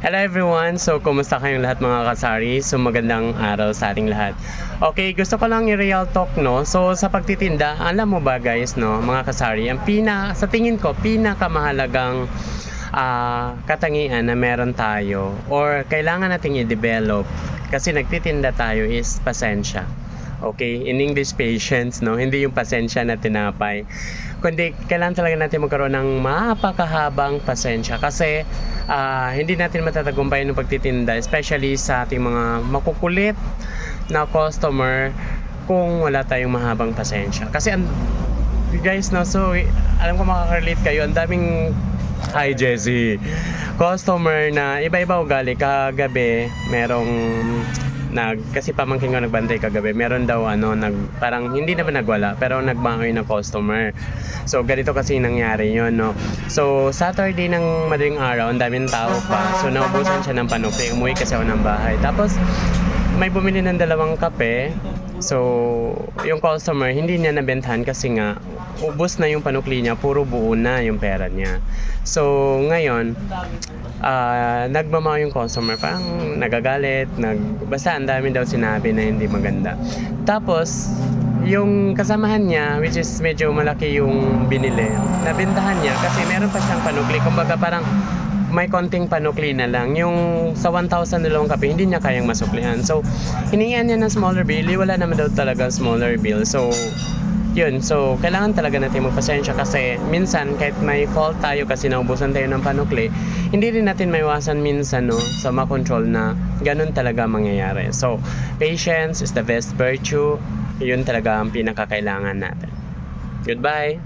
Hello everyone! So, kumusta kayong lahat mga kasari? So, magandang araw sa ating lahat. Okay, gusto ko lang i-real talk, no? So, sa pagtitinda, alam mo ba guys, no? Mga kasari, ang pina, sa tingin ko, pinakamahalagang ah, katangian na meron tayo or kailangan nating i-develop kasi nagtitinda tayo is pasensya. Okay, in English patience, no? Hindi yung pasensya na tinapay. Kundi kailangan talaga natin magkaroon ng mapakahabang pasensya kasi ah, hindi natin matatagumpay ng pagtitinda, especially sa ating mga makukulit na customer kung wala tayong mahabang pasensya. Kasi ang guys, no, so alam ko makaka-relate kayo, ang daming Hi Jessie. Customer na iba-iba ugali kagabi, merong nag kasi pamangkin ko nagbantay kagabi. Meron daw ano nag parang hindi naman nagwala pero nagbangoy na customer. So ganito kasi nangyari yon no. So Saturday ng madaling araw, ang daming tao pa. So naubusan siya ng panukli. Umuwi kasi ako ng bahay. Tapos may bumili ng dalawang kape. So, yung customer, hindi niya nabentahan kasi nga, ubos na yung panukli niya, puro buo na yung pera niya. So, ngayon, ah nagmamaw yung customer, parang nagagalit, nag, basta ang dami daw sinabi na hindi maganda. Tapos, yung kasamahan niya, which is medyo malaki yung binili, nabentahan niya kasi meron pa siyang panukli. Kumbaga parang may konting panukli na lang. Yung sa 1,000 dalawang kape, hindi niya kayang masuklihan. So, hiningihan niya ng smaller bill. eh, Wala naman daw talaga smaller bill. So, yun. So, kailangan talaga natin magpasensya kasi minsan, kahit may fault tayo kasi naubusan tayo ng panukli, hindi rin natin maiwasan minsan no, sa makontrol na ganun talaga mangyayari. So, patience is the best virtue. Yun talaga ang pinakakailangan natin. Goodbye!